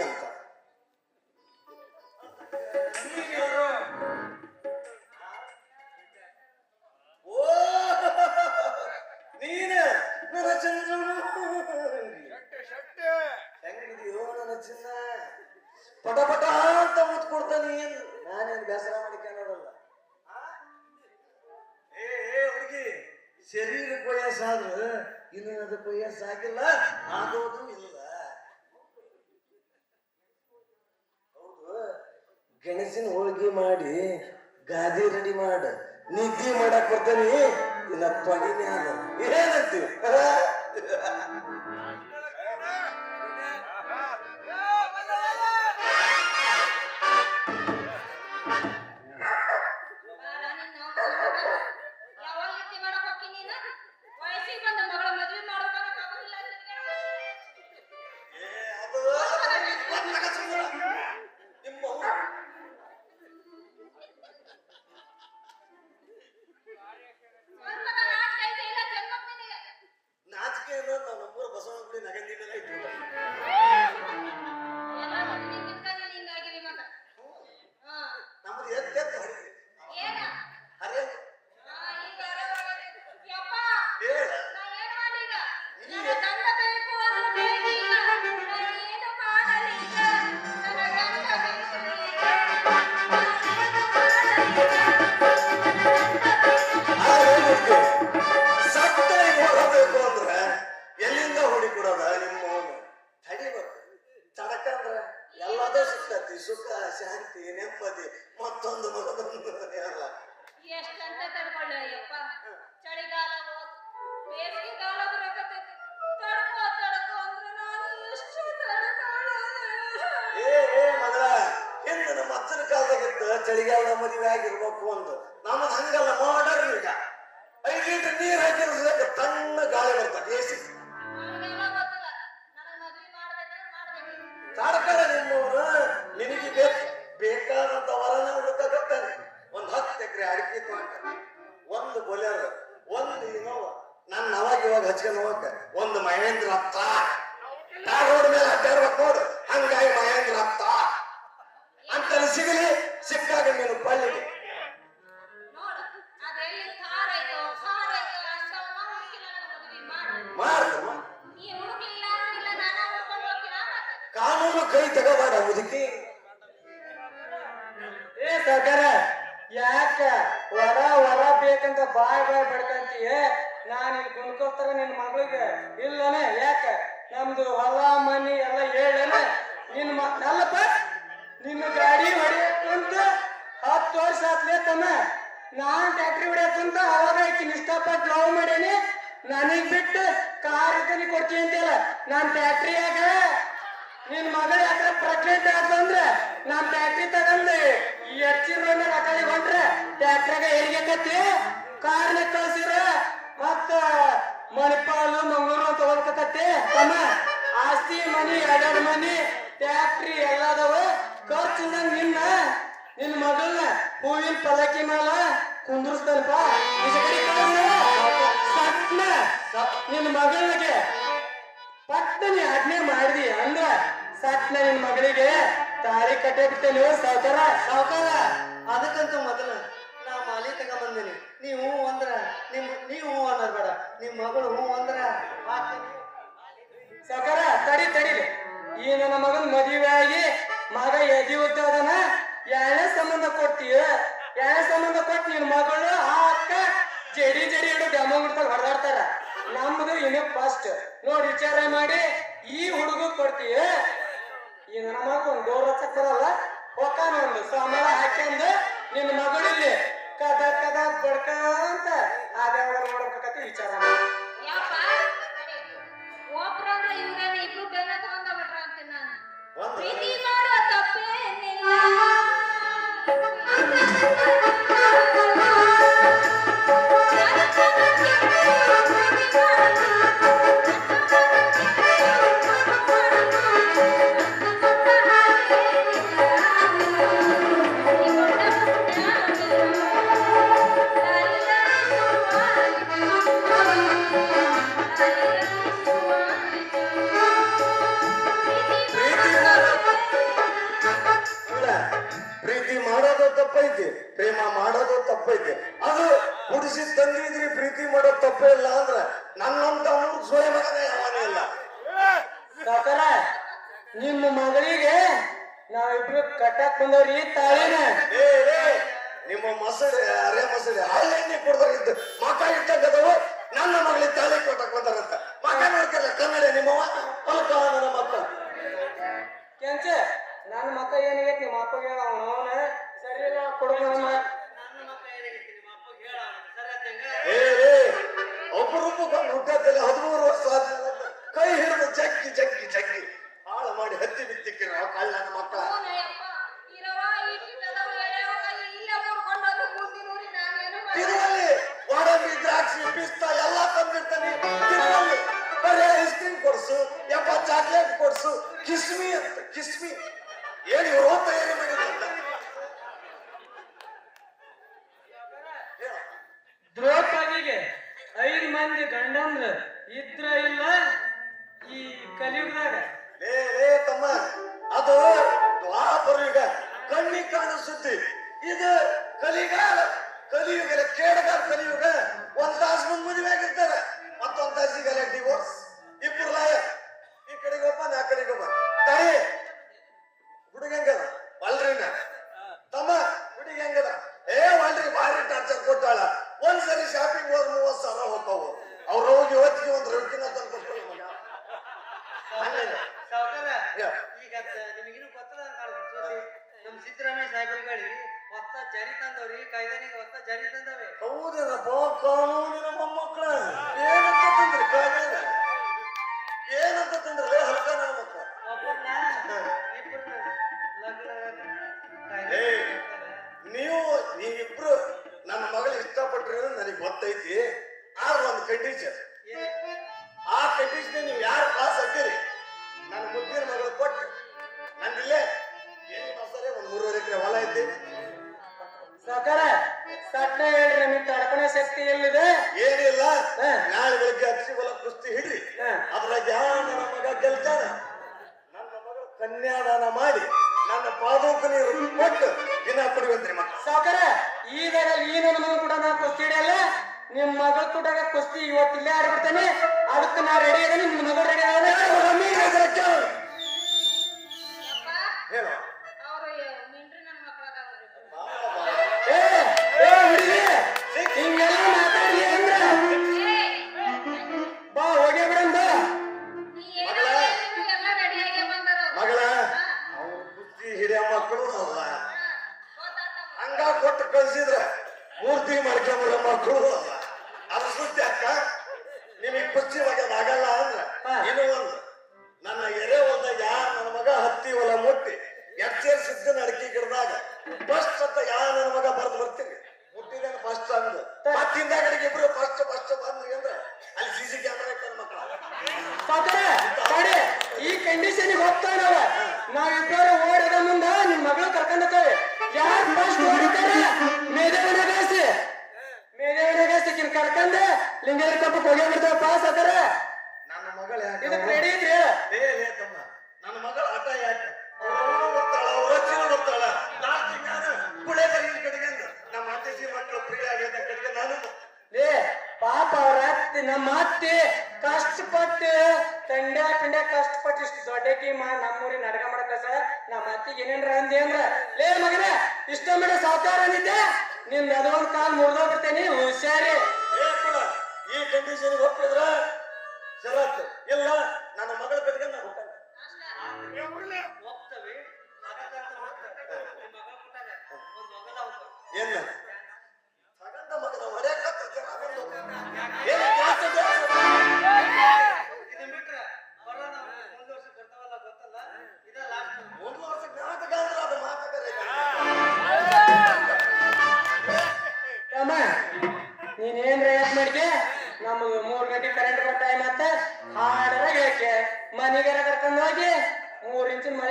ಅಂತ. ಓ ನೀನ ನನ್ನ ಚಂದ್ರ ಹೆಂಗಿದೆಯೋ ನನ್ನ ಚಿನ್ನ. ಪಟ ಪಟ ಅಂತ ಮುತ್ ಕೊಡ್ತಾನೆ ಏನ್? ನಾನೇನ್ ಬೇಸರ ಮಾಡಿಕೊಳ್ಳೋದಲ್ಲ ಏ ಏ ಹುಡುಗಿ ಶರೀರಕ್ಕೆ ವಯಸ್ಸಾದ್ರೆ ಇನ್ನು ಅದಕ್ಕೆ ವಯಸ್ಸಾಗಿಲ್ಲ. ಆಗೋದು ಇಲ್ಲ. ಗೆಣಸಿನ ಹೋಳಿಗೆ ಮಾಡಿ ಗಾದಿ ರೆಡಿ ಮಾಡ. ನಿದ್ದೆ ಮಾಡಕ್ ಬರ್ತಾನೆ. ಇನ್ನ ತೊಗಿನೇ ಏನಂತೀವಿ ನಮ್ಮ ಅಜ್ಜನ ಕಾಲದಾಗಿದ್ದ ಚಳಿಗಾಲ ಮದುವೆ ಆಗಿರ್ಬೇಕು ಒಂದು. ನಮ್ಮ ಹಂಗಲ್ಲ ಮಾಡರ್ ಈಗ. ಐದು ಲೀಟರ್ ನೀರ್ ಹಾಕಿದ್ರೆ ತಣ್ಣ ಗಾಳಿ ಬರ್ತದೆ ಎಸಿ ನನಗೆಲ್ಲ ನಿಮ್ಮವರು ನನಗೆ ಬೇಕು, ಬೇಕಾದಂತ ವರನ ಹುಡುಕಾಗತ್ತಾನೆ ಒಂದ್ ಹತ್ತು ಎಕರೆ ಅಡಿಕೆ ಒಂದು ಬೊಲೆರ್, ಒಂದು ಇನೋವ. ನನ್ನ ಅವಾಗ ಇವಾಗ ಹಚ್ಕೊಂಡು ಹೋಗಕ್ಕೆ, ಒಂದು ಮಹೇಂದ್ರ ಅಪ್ಪ ರೋಡ್ ಮೇಲೆ ಅಡ್ಡಾಡ್ಬೇಕು ನೋಡು ಮಾಡ್ತಮ್ಮ ಕಾನೂನು ಕೈ ತಗೋಬಾರ ಮುದುಕಿ. ಏ ಸರ್ಕಾರ ಯಾಕ ವರ ವರ ಬೇಕಂತ ಬಾಯ್ ಬಾಯ್ ಬಡ್ಕಂತೀಯ? ನಾನು ಇಲ್ಲಿ ಕುಣ್ಕೋತಾರ ನಿನ್ ಮಗಳಿಗೆ, ಇಲ್ಲನೆ, ಯಾಕ? ನಮ್ದು ಹೊಲ, ಮನಿ ಎಲ್ಲ ಹೇಳನ. ನಿನ್ ಮ ನಿನ್ನ ಗಾಡಿ ಹೊಡೆಯಕ್ಕಂತ ಹತ್ತು ವರ್ಷ ಆತ್ಲೇ ತಮ್ಮ. ನಾನ್ ಟ್ಯಾಕ್ಟ್ರಿ ಹೊಡೆಯಕ್ಕಂತ ಅವಾಗ ಆಕಿನ ಇಷ್ಟಪಟ್ಟು ಲವ್ ಮಾಡೇನಿ. ನನಗ್ ಬಿಟ್ಟು ಕಾರ್ ಕನಿ ಕೊಡ್ತೀನಿ ಅಂತೇಳ ನಾನ್ ಟ್ಯಾಕ್ಟ್ರಿಯಾಗ ನಿನ್ ಮಗ ಯಾಕಂದ್ರೆ ಪ್ರೆಗ್ನೆಂಟ್ ಆದಂದ್ರೆ ನಾನ್ ಫ್ಯಾಕ್ಟ್ರಿ ತಗೊಂಡ್ ಫ್ಯಾಕ್ಟ್ರಿಯಾಗ ಆ ಕಡೆ ಹೊಂಟ್ರೆ ಟ್ಯಾಕ್ಟ್ರಾಗ ಹೆರಿಗೆ ಕತ್ತಿ ಕಾರ್ನ ಕಳ್ಸಿರ ಮತ್ತ ಮಣಿಪಾಲು, ಮಂಗಳೂರು ಅಂತ ತಮ್ಮ, ಆಸ್ತಿ, ಮನಿ, ಎರಡೆರಡು ಮನಿ ಟ್ಯಾಕ್ಟ್ರಿ ಎಲ್ಲ ಅದಾವ. ಖರ್ಚು ನಿನ್ನ, ನಿನ್ ಮಗಳನ್ನ ಹೂವಿನ ಪಲ್ಲಕ್ಕಿ ಮೇಲ ಕುಂದ್ರಸ್ತಾನಪ್ಪ ಈಚೆ ನಿನ್ನ ಮಗಳಿಗೆ. ಪಟ್ಟನೆ ಆಜ್ಞೆ ಮಾಡಿದಿ ಅಂದ್ರ ಸಟ್ನ ನಿನ್ ಮಗಳಿಗೆ. ತಾಳಿ ಕಟ್ಟೆ ಬಿಟ್ಟೆ ಸಾವುಕಾರ. ಸಾವುಕಾರ? ಅದಕ್ಕಂತ ಮೊದಲ ನಾ ಮಾಲಿ ತಗೊಂಬಂದಿನಿ. ನೀವು ಹೂ ಅಂದ್ರ ನಿಮ್ ನೀವು ಹ್ಞೂ ಅನ್ನೋದ್ ಬೇಡ. ನಿಮ್ ಮಗಳು ಹ್ಞೂ ಅಂದ್ರ. ಸಾವುಕಾರ ತಡಿ ತಡಿಲಿ ಈ ನನ್ನ ಮಗನ್ ಮದುವೆ ಆಗಿ ಮಗ ಎದಿ ಉದ್ದದನ ಯಾಳೆ ಸಂಬಂಧ ಕೊಡ್ತೀಯ ಯಾಳೆ ಸಂಬಂಧ ಕೊಟ್ಟು ನಿನ್ ಮಗಳು ಆ ಅಕ್ಕ ಜಡಿ ಜಡಿ ಹಿಡಿದು ಬೆಮ್ಮ ಹೊಡೆದಾಡ್ತಾರ ನಮ್ದು ಇನ್ನು ಫಸ್ಟ್ ನೋಡಿ ವಿಚಾರ ಮಾಡಿ, ಈ ಹುಡುಗ ಕೊಡ್ತೀಯ? ಈ ನನ್ನ ಮಗ ಒಂದು ಗೌರವ ಹೊಕ್ಕಾನ ಒಂದು ಸಾಮಾಳ ಹಾಕ್ಯಂದು ನಿನ್ನ ಮಗಳಲ್ಲಿ ಕದ ಕದ ಬಡ್ಕಂತ ಅದೇ ನೋಡ್ಬೇಕಂತ ವಿಚಾರ ಮಾಡಿ ತಪ್ಪೇ ಇಲ್ಲ ಅಂದ್ರೆ ನನ್ನಂತ ಸೊಳೆ ಮಗನೇ ಯಾವನೇ ಇಲ್ಲ. ಸಾಕಾರ ನಿಮ್ಮ ಮಗಳಿಗೆ ನಾವಿಬ್ರು ಕಟ್ಟಕ್ ಬಂದವ್ರಿ ತಾಳಿನ. ನಿಮ್ಮ ಮಸಳೆ ಅರೆ ಮಸಳೆ ಹಳ್ಳೆಣ್ಣೆ ಕೊಡ್ತಾರಿದ್ದು ಇದ್ದು ಮಕ ಇಟ್ಟಂಗದವು ನನ್ನ ಮಗಳಿಗೆ ತಾಳಿ ಕೊಟ್ಟಕ್ ಬಂದಾರಂತ. ಮಕ ನೋಡ್ಕಲ್ಲ ಕನ್ನಡ ನಿಮ್ಮವ ಹೊಲಕ ನನ್ನ ಮಕ್ಕ. ಕೆಂಚ ನನ್ನ ಮಕ್ಕ ಏನಾಗೈತಿ ನಿಮ್ಮ ಅಪ್ಪಗೆ ಹೇಳ ಅವನ ಸರಿ ಇಲ್ಲ ನನ್ನ ಮಕ್ಕ ಏನಾಗೈತಿ ನಿಮ್ಮ ಅಪ್ಪಗೆ ಹೇಳ ಸರಿ ಆತಂಗ ಏ ಒಬ್ಬರೊಬ್ಬ ಹದಿಮೂರು ವರ್ಷ ಆದ್ಮೇಲೆ ಕೈ ಹಿಡಿದು ಜಗ್ಗಿ ಜಗ್ಗಿ ಜಗ್ಗಿ ಹಾಳು ಮಾಡಿ ಹತ್ತಿ ಬಿತ್ತಿಕ್ಕಿರ ಅಲ್ಲ ನನ್ನ ಮಕ್ಕಳ. ತಿರುವಲ್ಲಿ ವಾಡಂಬಿ ದ್ರಾಕ್ಷಿ ಪಿಸ್ತಾ ಎಲ್ಲಾ ತಂದಿರ್ತಾನೆ. ತಿರುವಲ್ಲಿ ಬರೀ ಐಸ್ ಕ್ರೀಮ್ ಕೊಡ್ಸು ಯಪ್ಪ ಚಾಕ್ಲೇಟ್ ಕೊಡ್ಸು ಕಿಸ್ಮಿ ಅಂತ ಕಿಸ್ಮಿ. ಏನು ಇವರು ತಯಾರಿ ಮಾಡಿದಂತ ದ್ರೌಪದಿಗೆ ಐದು ಮಂದಿ ಗಂಡಂದ್ರ ಇದ್ರ ಇಲ್ಲ ಈ ಕಲಿಯುಗದಾಗ. ಲೇ ಲೇ ತಮ್ಮ, ಅದು ದ್ವಾಪರ ಯುಗ ಕಣ್ಣಿಗೆ ಕಾಣ ಸುದ್ದಿ. ಇದು ಕಲಿಗಾಲ ಕಲಿಯುಗ ಕೇಡಗಾಲ ಕಲಿಯುಗ. ಒಂದ್ ತಾಸು ಮುಂದ್ ಮದುವೆ ಆಗಿರ್ತಾರ ಮತ್ತೊಂದ್ ತಾಸಿಗೆಲ್ಲ ಡಿವೋರ್ಸ್ ಇಬ್ರು ಲಾಯ ಈ ಕಡೆಗೆ ಒಬ್ಬ ಆ ಕಡೆಗೆ ಒಬ್ಬ. ತಾಯಿ ಶಕ್ತಿ ಎಲ್ಲಿದೆ ಏನಿಲ್ಲ. ನಾಳೆ ಬೆಳಿಗ್ಗೆ ಅಕ್ಷಿ ಬಲ ಕುಸ್ತಿ ಹಿಡ್ರಿ. ಅದ್ರ ಅದ್ರಾಗ ಯಾವ ನನ್ನ ಮಗ ಗೆಲ್ತಾನ? ನನ್ನ ಮಗ ಕನ್ಯಾದಾನ ಮಾಡಿ ನನ್ನ ಪಾದೋಕ ನೀರು ಕೊಟ್ಟು ದಿನ ಕುಡಿಯುವಂತ್ರಿ ಮಕ್ಕಳು ಸಾಕಾರ ಈಗ ಈ ನನ್ನ ಕೂಡ ನಾ ಕುಸ್ತಿ ಹಿಡಿಯಲ್ಲ. ನಿಮ್ ಮಗಳ ಕೂಡ ಕುಸ್ತಿ ಇವತ್ತಿಲ್ಲೇ ಆಡ್ಬಿಡ್ತೇನೆ. ಅದಕ್ಕೆ ನಾ ರೆಡಿ ಇದ್ದೇನೆ ನಿಮ್ ಮಗಳು ರೆಡಿ ಯಪ್ಪ ಮೂರ್ತಿ ಮಾಡ್ಕೊಂಡ್ರ ಮಕ್ಕಳು. ಅದು ಸುದ್ದಿ ಅಕ್ಕ? ನಿಮಗೆ ಕುಸ್ತಿ ಆಗಲ್ಲ ಅಂದ್ರೆ. ಇನ್ನು ಒಂದು. ನನ್ನ ಎರೆ ಯಾರ ನನ್ನ ಮಗ ಹತ್ತಿ ಹೊಲ ಮುಟ್ಟಿ ಎಚ್ಚೇರ್ ನಡಕಿ ಗಿಡದಾಗ ಫಸ್ಟ್ ಅಂತ ಯಾ ನನ್ನ ಮಗ ಬರ್ದು ಬರ್ತೀನಿ ಮುಟ್ಟಿದ್ದೇನೆ ಫಸ್ಟ್ ಅಂದು. ಮತ್ತಿಂದ ಕಡೆಗೆ ಇಬ್ರು ದೊಡ್ಡಕಿ ಮಾ ನಮ್ಮೂರಿ ನಡಗ ಮಾಡಕ ಸರ್. ನಮ್ಮ ಅತ್ತಿಗೆ ಏನೇನ್ರ ಅಂದಿ ಅಂದ್ರ ಲೇ ಮಗನ ಇಷ್ಟ ಮೇಡ ಸಾವುಕಾರ ಅಂದಿದ್ದೆ. ನಿನ್ ಅದೊಂದ್ ಕಾಲ್ ಮುರಿದೋಗ್ಬಿಡ್ತೇನಿ ಹುಷಾರಿ. ಈ ಕಂಡೀಷನ್ ಒಪ್ಪಿದ್ರ ಶರತ್ ಇಲ್ಲ ನನ್ನ ಮಗಳ ಕಡೆಗೆ ನಾನು ಹುಟ್ಟಾನೆ. ಹೋಗ್ತವೆ ಅದಕ್ಕಂತ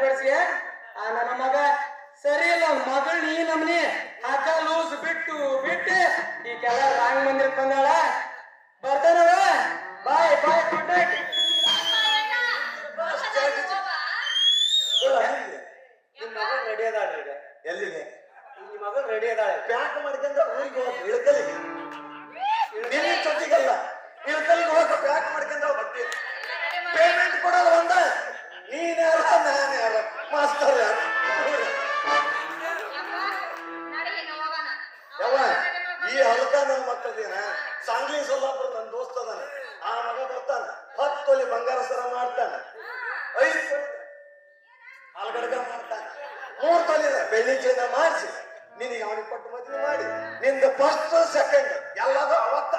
ಆ ನನ್ನ ಮಗ. ಸರಿ ಇಲ್ಲ ಮಗಳು ನೀ ನಮ್ನಿ. ಹಾಕ ಲೂಸ್ ಬಿಟ್ಟು ಬಿಟ್ಟು ಈ ಕೆಲ ರಾಂಗ್ ಮಂದಿರ ಬಂದಾಳ ಬರ್ತಾನವ? ಬಾಯ್ ಬಾಯ್ ಗುಡ್ ನಿಮ್ ಮಗ ರೆಡಿ ಅದಾಳ ಈಗ. ಎಲ್ಲಿಗೆ? ಮಗಳು ರೆಡಿ ಅದಾಳ. ಪ್ಯಾಕ್ ಮಾಡ್ಕೊಂಡು ಊರಿಗೆ ಹೋಗಿ ಮಾಡಿದ. ಬೆಳ್ಳಿ ಜನ ಮಾಡಿಸಿ ನಿನಗೆ ಅವನಿಗೆ ಕೊಟ್ಟು ಮದುವೆ ಮಾಡಿ? ನಿಂದು ಫಸ್ಟ್ ಸೆಕೆಂಡ್ ಎಲ್ಲದೂ ಅವತ್ತ